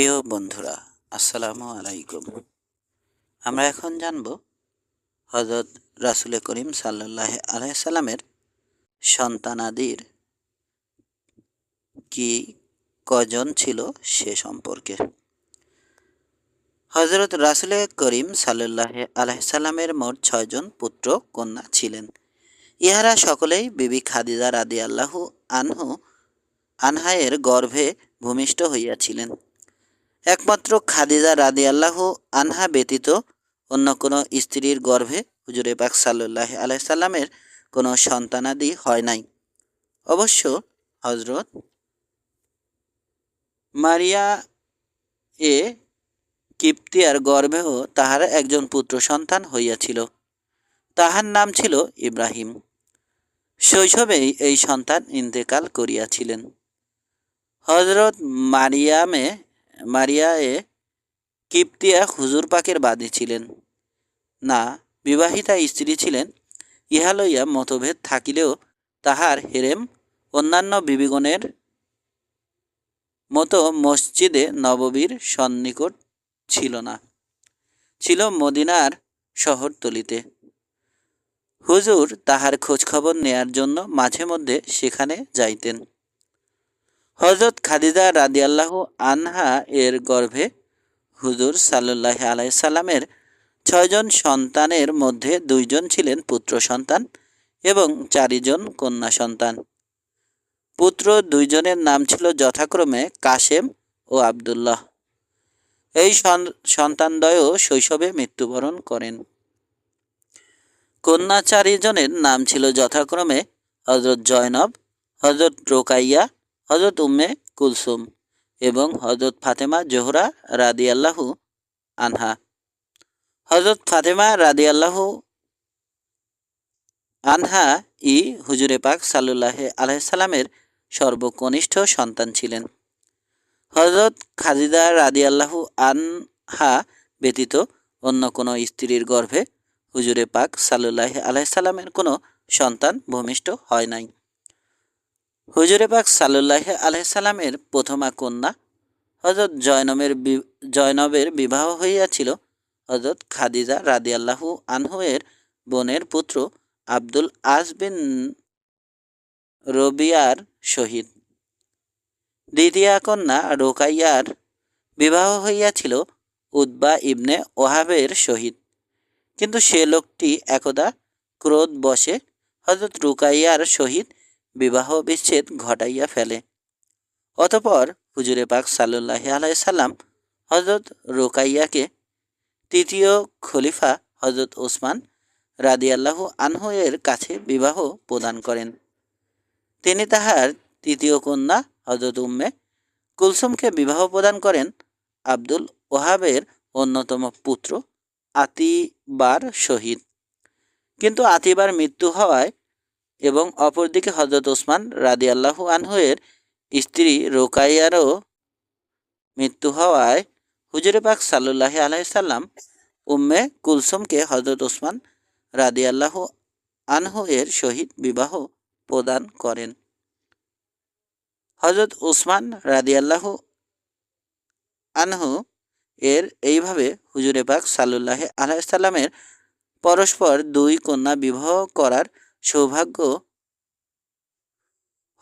প্রিয় বন্ধুরা, আসসালামু আলাইকুম। আমরা এখন জানব হজরত রাসুল করিম সাল্লাহ আলাইসাল্লামের সন্তানাদির কি কজন ছিল সে সম্পর্কে। হজরত রাসুল করিম সাল্লাহ আলাইসাল্লামের মোট ছয়জন পুত্র কন্যা ছিলেন। ইহারা সকলেই বিবি খাদিজা রাদি আল্লাহু আনহু, আনহায়ের গর্ভে ভূমিষ্ঠ হইয়াছিলেন। একমাত্র খাদিজা রাদি আল্লাহ আনহা ব্যতীত অন্য কোনো স্ত্রীর গর্ভে হুজুরে পাক সাল্লাহ আলাইসাল্লামের কোনো সন্তানাদি হয় নাই। অবশ্য হজরত মারিয়া এ কিপ্তিয়ার গর্ভেও তাহার একজন পুত্র সন্তান হইয়াছিল। তাহার নাম ছিল ইব্রাহিম। শৈশবেই এই সন্তান ইন্তেকাল করিয়াছিলেন। হজরত মারিয়ামে মারিয়ায়ে কিপ্তিয়া হুজুর পাকের বাদী ছিলেন। না, বিবাহিতা স্ত্রী ছিলেন, ইহা লইয়া মতভেদ থাকিলেও তাহার হেরেম অন্যান্য বিবিগণের মতো মসজিদে নববীর সন্নিকট ছিল না। ছিল মদিনার শহরতলিতে। হুজুর তাহার খোঁজখবর নেয়ার জন্য মাঝে মধ্যে সেখানে যাইতেন। হজরত খাদিজা রাদিয়াল্লাহু আনহা এর গর্ভে হুজুর সাল্লাহ আলাইসাল্লামের ছয়জন সন্তানের মধ্যে দুইজন ছিলেন পুত্র সন্তান এবং চারিজন কন্যা সন্তান। পুত্র দুইজনের নাম ছিল যথাক্রমে কাশেম ও আবদুল্লাহ। এই সন্তানদ্বয়ও শৈশবে মৃত্যুবরণ করেন। কন্যা চারিজনের নাম ছিল যথাক্রমে হজরত জয়নব হজরত রোকাইয়া হজরত উম্মে কুলসুম এবং হজরত ফাতেমা জোহরা রাদিয়াল্লাহু আনহা। হজরত ফাতেমা রাদি আল্লাহু আনহা ই হুজুরে পাক সাল্লাহ আলাইসাল্লামের সর্বকনিষ্ঠ সন্তান ছিলেন। হজরত খাজিদা রাদি আল্লাহু আনহা ব্যতীত অন্য কোনো স্ত্রীর গর্ভে হুজুরে পাক সাল্লাহ আলাইসাল্লামের কোনো সন্তান ভূমিষ্ঠ হয় নাই। হুজুরে পাক সাল্লাহ আলাইসাল্লামের প্রথমা কন্যা। হজরত জয়নবের জয়নবের বিবাহ হইয়াছিল। হজরত খাদিজা রাদিয়াল্লাহু আনহুয়ের বোনের পুত্র আব্দুল আজ বিন রবিয়ার শহীদ দ্বিতীয় কন্যা রোকাইয়ার বিবাহ হইয়াছিল উদ্বা ইবনে ওহাবের সহিত। কিন্তু সে লোকটি একদা ক্রোধ বসে হজরত রুকাইয়ার সহিত বিবাহ বিচ্ছেদ ঘটাইয়া ফেলে। অতপর হুজুরে পাক সাল্লাহ আলাইসাল্লাম হজরত রোকাইয়াকে তৃতীয় খলিফা হজরত ওসমান রাদিয়াল্লাহ আনহু এর কাছে বিবাহ প্রদান করেন। তিনি তাহার তৃতীয় কন্যা হজরত উম্মে কুলসুমকে বিবাহ প্রদান করেন। আব্দুল ওহাবের অন্যতম পুত্র আতিবার শহীদ। কিন্তু আতিবার মৃত্যু হওয়ায় এবং অপরদিকে হজরত ওসমান রাদি আল্লাহু আনহুয়ের স্ত্রী রোকাইয়ারও মৃত্যু হওয়ায় হুজুরে পাক সাল্লাহ আলাইসাল্লাম উম্মে কুলসুমকে হজরত ওসমান রাদি আল্লাহ আনহু এর সহিত বিবাহ প্রদান করেন। হজরত ওসমান রাদি আল্লাহ আনহু এর এইভাবে হুজুরে পাক সাল্লাহ আলাইসাল্লামের পরস্পর দুই কন্যা বিবাহ করার সৌভাগ্য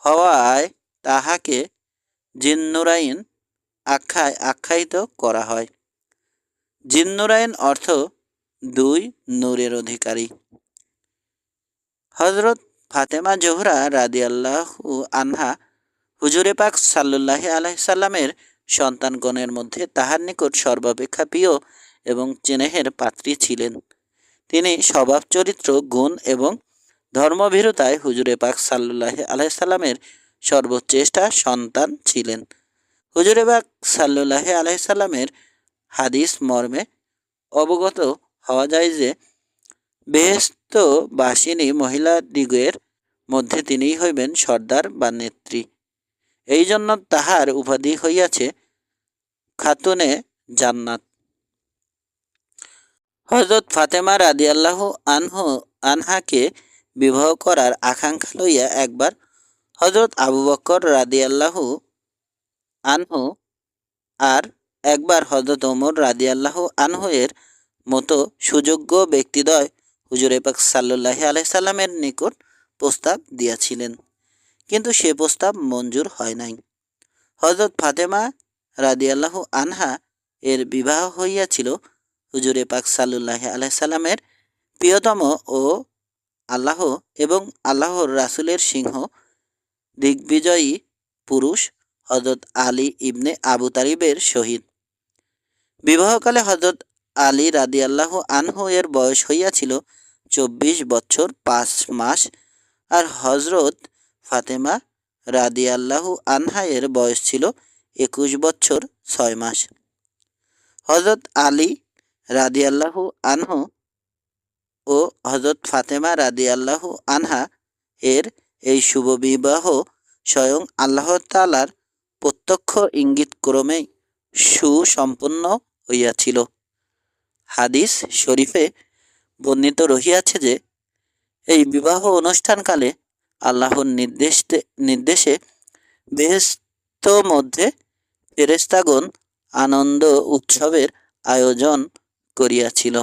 হওয়ায় তাহাকে জিন্নুরাইন আখ্যায় আখ্যায়িত করা হয়। জিন্নুরাইন অর্থ দুই নূরের অধিকারী। হজরত ফাতেমা জোহরা রাদিয়াল্লাহু আনহা হুজুরে পাক সাল্লাহ আলাইসাল্লামের সন্তানগণের মধ্যে তাহার নিকট সর্বাপেক্ষা প্রিয় এবং চেনেহের পাত্রী ছিলেন। তিনি স্বভাব চরিত্র গুণ এবং ধর্মভীরতায় হুজুরে পাক সাল্লাহ আলাইসাল্লামের সর্বচেষ্টা সন্তান ছিলেন। হুজুরে পাক সাল্লাহ আলাইসাল্লামের হাদিস মর্মে অবগত হওয়া যায় যে বেহস্ত বাসিনী মহিলা দিগের মধ্যে তিনিই হইবেন সর্দার বা নেত্রী। এই জন্য তাহার উপাধি হইয়াছে খাতুনে জান্নাত। হজরত ফাতেমা রাদি আল্লাহ আনহু, আনহাকে বিবাহ করার আকাঙ্ক্ষা লইয়া একবার হজরত আবু বক্কর রাদি আল্লাহু আনহু আর একবার হজরত ওমর রাদিয়াল্লাহ আনহু এর মতো সুযোগ্য ব্যক্তিদ্বয় হুজুরে পাক সাল্লাহ আলাইসাল্লামের নিকট প্রস্তাব দিয়াছিলেন। কিন্তু সে প্রস্তাব মঞ্জুর হয় নাই। হজরত ফাতেমা রাদিয়াল্লাহ আনহা এর বিবাহ হইয়াছিল হুজুরে পাক সাল্লাহ আলাইসাল্লামের প্রিয়তম ও আল্লাহ এবং আল্লাহর রাসুলের সিংহ, দিগ্বিজয়ী পুরুষ হজরত আলী ইবনে আবু তালিবের শহীদ বিবাহকালে হজরত আলী রাদিয়াল্লাহ আনহু এর বয়স হইয়াছিল চব্বিশ বছর পাঁচ মাস আর হজরত ফাতেমা রাদিয়াল্লাহু আনহা এর বয়স ছিল একুশ বছর ছয় মাস। হজরত আলী রাদিয়াল্লাহু আনহু ও হজরত ফাতেমা রাদি আল্লাহ আনহা এর এই শুভ বিবাহ স্বয়ং আল্লাহ তালার প্রত্যক্ষ ইঙ্গিত ক্রমেই সুসম্পন্ন হইয়াছিল। হাদিস শরীফে বর্ণিত রহিয়াছে যে, এই বিবাহ অনুষ্ঠানকালে আল্লাহর নির্দেশ নির্দেশে বেহেস্ত মধ্যে ফেরেস্তাগণ আনন্দ উৎসবের আয়োজন করিয়াছিল।